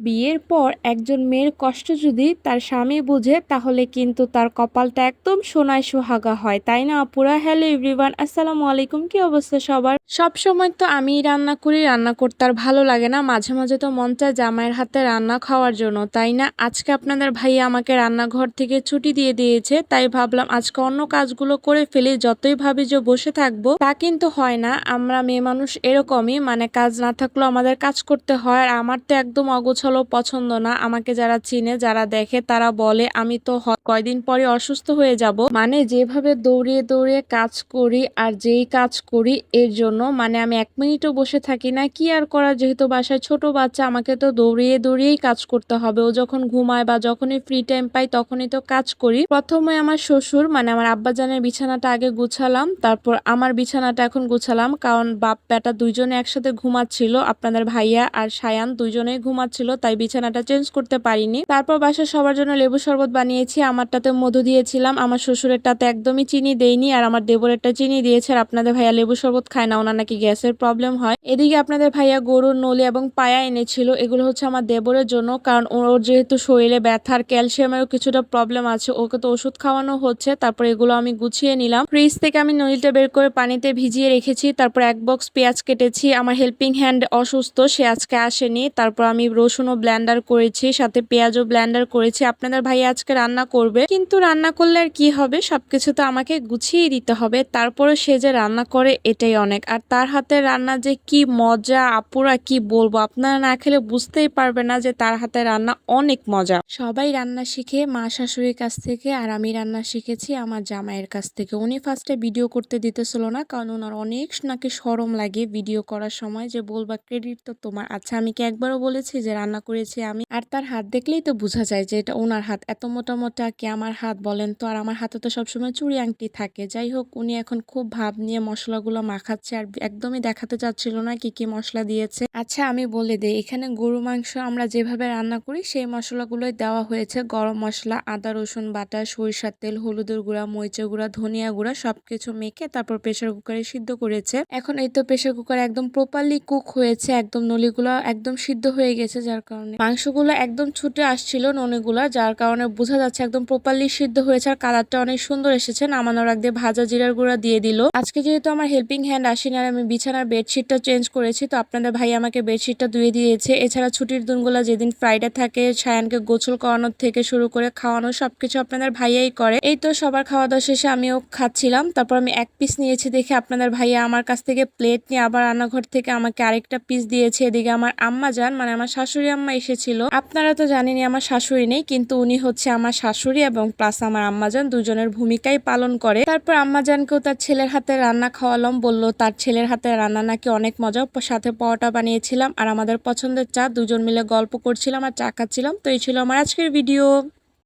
বিয়ের পর একজন মেয়ের কষ্ট যদি তার স্বামী বুঝে, তাহলে কিন্তু তার কপালটা একদম সোনায় সোহাগা হয়। তাই না, আপুরা? হ্যালো এভরিওয়ান আসসালামু আলাইকুম। কি অবস্থা সবার? সব সময় তো আমি রান্না করি, রান্না করতে আর ভালো লাগে না। মাঝে মাঝে তো মন চায় জামাইয়ের হাতে রান্না খাওয়ার জন্য, তাই না? আজকে আপনাদের ভাইয়া আমাকে রান্নাঘর থেকে ছুটি দিয়ে দিয়েছে, তাই ভাবলাম আজকে অন্য কাজগুলো করে ফেলি, যতই ভাবি যে বসে থাকব। তা কিন্তু হয় না, আমরা মেয়ে মানুষ এরকমই মানে কাজ না থাকলেও আমাদের কাজ করতে হয়, আর আমার তো একদম অগোছালো পছন্দ না। আমাকে যারা চিনে, যারা দেখে, তারা বলে, আমি তো কয়দিন পরে অসুস্থ হয়ে যাব। মানে যেভাবে দৌড়িয়ে দৌড়িয়ে কাজ করি আর যেই কাজ করি, এর জন্য মানে আমি এক মিনিটও বসে থাকি না। কি আর করার? যেহেতু বাসায় ছোট বাচ্চা, আমাকে তো দৌড়িয়ে দৌড়িয়েই কাজ করতে হবে। ও যখন ঘুমায় বা যখনই ফ্রি টাইম পাই, তখনই তো কাজ করি। প্রথমে আমার শ্বশুর মানে আমার আব্বাজানের বিছানাটা আগে গুছালাম। তারপর আমার বিছানাটা এখন গুছালাম। কারণ বাপ বেটা দুইজনে একসাথে ঘুমাচ্ছিল। আপনাদের ভাইয়া আর সায়ান দুইজনেই ঘুমাচ্ছিল। তাই বিছানাটা চেঞ্জ করতে পারিনি। তারপর বাসায় সবার জন্য লেবু শরবত বানিয়েছি, আমারটাতে মধু দিয়েছিলাম। আমার শ্বশুরের শ্বশুরেরটাতে একদমই চিনি দেইনি আর আমার দেবরেরটা চিনি দিয়েছে আর আপনাদের ভাইয়া লেবু শরবত খায় না, ওনার নাকি গ্যাসের প্রবলেম হয়। এদিকে আপনাদের ভাইয়া গরুর নলি এবং পায়া এনেছিল, এগুলো হচ্ছে আমার দেবরের জন্য কারণ ওর যেহেতু শরীরে ব্যথার ক্যালসিয়ামেরও কিছুটা প্রবলেম আছে, ওকে তো ওষুধ খাওয়ানো হচ্ছে, তারপর এগুলো আমি গুছিয়ে নিলাম। ফ্রিজ থেকে আমি নলিটা বের করে পানিতে ভিজিয়ে রেখেছি, তারপর এক বক্স পেঁয়াজ কেটেছি, আমার হেল্পিং হ্যান্ড অসুস্থ, সে আজকে আসেনি, তারপর আমি রসুনও ব্লেন্ডার করেছি, সাথে পেঁয়াজও ব্ল্যান্ডার করেছি, আপনাদের ভাই আজকে রান্না করবে। কিন্তু রান্না করলে আর কি হবে? সবকিছু তো আমাকে গুছিয়ে দিতে হবে। তারপরে সে যে রান্না করে, এটাই অনেক। আর তার হাতে রান্না যে কি মজা, আপুরা কি বলব? আপনারা না খেলে বুঝতেই পারবে না যে তার হাতে রান্না অনেক মজা। সবাই রান্না শিখে, মা শাশুড়ির কাছ থেকে আর আমি রান্না শিখেছি, আমার জামাইয়ের কাছ থেকে। উনি ফার্স্টে ভিডিও করতে দিতেছিল না, কারণ ওনার অনেক নাকি সরম লাগে ভিডিও করার সময় যে বলবা, ক্রেডিট তো তোমার। আচ্ছা আমি কি একবারও বলেছি যে রান্না করেছি আমি। আর তার হাত দেখলেই তো বোঝা যায় যে এটা ওনার হাত। এত মোটা মোটা কি আমার হাত বলেন তো? আর আমার হাতে তো সবসময় চুড়ি আংটি থাকে। যাই হোক, উনি এখন খুব ভাব নিয়ে মশলাগুলো মাখাচ্ছে আর একদমই দেখাতে চাচ্ছিল না কি কি মশলা দিয়েছে। আচ্ছা আমি বলে দিই, এখানে গরু মাংস আমরা যেভাবে রান্না করি, সেই মশলাগুলোই দেওয়া হয়েছে। গরম মশলা, আদা, রসুন বাটা, সরিষার তেল, হলুদের গুঁড়া, মরিচের গুঁড়া, ধনিয়া গুঁড়া সবকিছু মেখে তারপর প্রেসার কুকারে সিদ্ধ করেছে। এখন এই তো প্রেসার কুকার একদম প্রপারলি কুক হয়েছে, একদম নলিগুলো একদম সিদ্ধ হয়ে গেছে, যার কারণে মাংসগুলো একদম ছুটে আসছিল ননিগুলা, যার কারণে বোঝা যাচ্ছে একদম প্রপারলি সিদ্ধ হয়েছে আর কালারটা অনেক সুন্দর এসেছে। নামানোর আগ ভাজা জিরার গুঁড়া দিয়ে দিল। আজকে যেহেতু আমার হেল্পিং হ্যান্ড আসেনি আর আমি বিছানার বেডশিটটা চেঞ্জ করেছি, তো আপনাদের ভাই আমাকে বেডশিটটা ধুয়ে দিয়েছে। এছাড়া ছুটির দিনগুলো যেদিন ফ্রাইডে থাকে, সায়ানকে গোসল করানোর থেকে শুরু করে খাওয়ানো সবকিছু আপনাদের ভাইয়াই করে। এই তো সবার খাওয়া দাওয়া শেষে আমিও খাচ্ছিলাম, তারপর আমি এক পিস নিয়েছি দেখে আপনাদের ভাইয়া আমার কাছ থেকে প্লেট নিয়ে আবার রান্নাঘর থেকে আমাকে আরেকটা পিস দিয়েছে। এদিকে আমার আম্মা যান মানে আমার শাশুড়ি আম্মা এসেছিল। আপনারা তো জানেনই আমার শাশুড়ি নেই, কিন্তু উনি হচ্ছে আমার শাশুড়ি এবং প্লাস আমার আম্মাজান দুজনের ভূমিকাই পালন করে। তারপর আম্মাজানকেও তার ছেলের হাতে রান্না খাওয়ালাম, বলল, তার ছেলের হাতে রান্না নাকি অনেক মজা। সাথে পরোটা বানিয়েছিলাম আর আমাদের পছন্দের চা, দুজন মিলে গল্প করছিলাম আর চা খাচ্ছিলাম। তো এই ছিল আমার আজকের ভিডিও